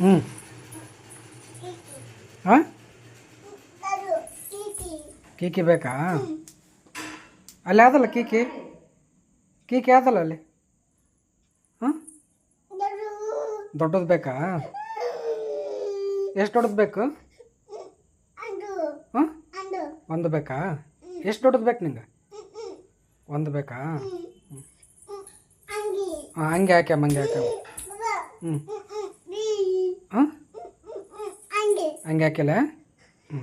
ಹ್ಞೂ ಹಾಂ ಕೀಕಿ ಬೇಕಾ? ಅಲ್ಲಿ ಯಾವ್ದಲ್ಲ ಕೀಕಿ? ಕೀಕಿ ಯಾವ್ದಲ್ಲ ಅಲ್ಲಿ? ಹಾಂ ದೊಡ್ಡದು ಬೇಕಾ? ಎಷ್ಟು ದೊಡ್ಡದು ಬೇಕು? ಹಾಂ ಒಂದು ಬೇಕಾ? ಎಷ್ಟು ದೊಡ್ಡದು ಬೇಕು ನಿಂಗೆ? ಒಂದು ಬೇಕಾ? ಹಾಂ ಹಂಗೆ ಹಾಕ್ಯಮ್ಮ ಹಂಗೆ ಹಾಕ್ಯಾಮ ಹ್ಞೂ ಹಾಂ ಹಂಗೆ ಹಾಕಿಲ್ಲ? ಹ್ಞೂ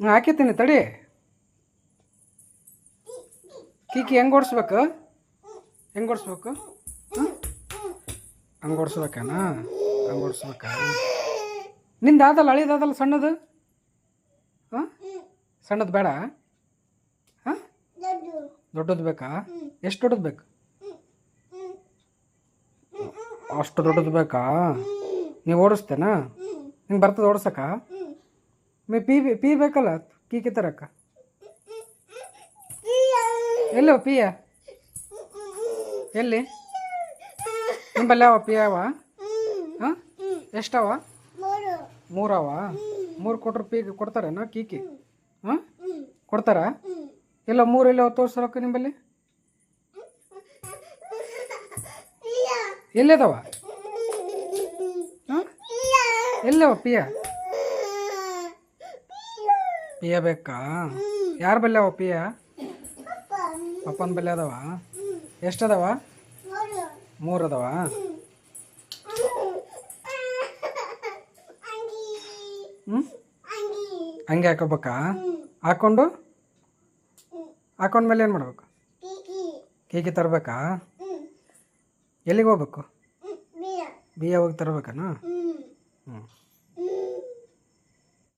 ಹ್ಞೂ ಹಾಕಿರ್ತೀನಿ ತಡಿ. ಕೀಕಿ ಹೆಂಗೆ ಓಡಿಸ್ಬೇಕು? ಹೆಂಗೆ ಓಡಿಸ್ಬೇಕು? ಹಾಂ ಹಂಗೆ ಓಡಿಸ್ಬೇಕಾನ? ಹಂಗೆ ಓಡಿಸ್ಬೇಕ? ನಿಂದು ಆದಲ್ಲ ಹಳಿದಾದಲ್ಲ ಸಣ್ಣದು? ಹಾಂ ಸಣ್ಣದು ಬೇಡ? ಹಾಂ ದೊಡ್ಡದು ಬೇಕಾ? ಎಷ್ಟು ದೊಡ್ಡದು ಬೇಕು? ಅಷ್ಟು ದೊಡ್ಡದು ಬೇಕಾ? ನೀವು ಓಡಿಸ್ತೇನಾ? ನಿಂಗೆ ಬರ್ತದೆ ಓಡ್ಸಕ? ಮೇ ಪೀ ಪೀ ಬೇಕಲ್ಲ? ಕೀಕಿ ತರಕ್ಕ ಎಲ್ಲೋ ಪಿಯ ಎಲ್ಲಿ? ನಿಂಬಲ್ಲಿ ಯಾವ ಪಿ ಯಾವ? ಹಾಂ? ಎಷ್ಟವ? ಮೂರವ? ಮೂರು ಕೊಟ್ರ ಪಿ ಕೊಡ್ತಾರೇನೋ ಕೀಕಿ ಹಾಂ? ಕೊಡ್ತಾರಾ? ಇಲ್ಲ ಮೂರು ಎಲ್ಲೋ ತೋರ್ಸರಕ್ಕ ನಿಂಬಲ್ಲಿ? ಎಲ್ಲಿದಾವ ಎಲ್ಲವ ಪಿಯ ಪಿಯ ಬೇಕಾ? ಯಾರ ಬಲ್ಲಿ ಅವ ಪಿಯ ಪಪ್ಪನ ಬಲ್ಲೆ ಅದಾವ? ಎಷ್ಟದಾವ? ಮೂರು ಅದಾವ ಹ್ಞೂ ಹಂಗೆ ಹಾಕೋಬೇಕಾ ಹಾಕ್ಕೊಂಡು ಹಾಕೊಂಡ್ಮೇಲೆ ಏನು ಮಾಡ್ಬೇಕು? ಕೀಕಿ ತರಬೇಕಾ? ಎಲ್ಲಿಗೆ ಹೋಗ್ಬೇಕು? ಬಿಯ ಹೋಗಿ ತರಬೇಕಾನ? ಹ್ಞೂ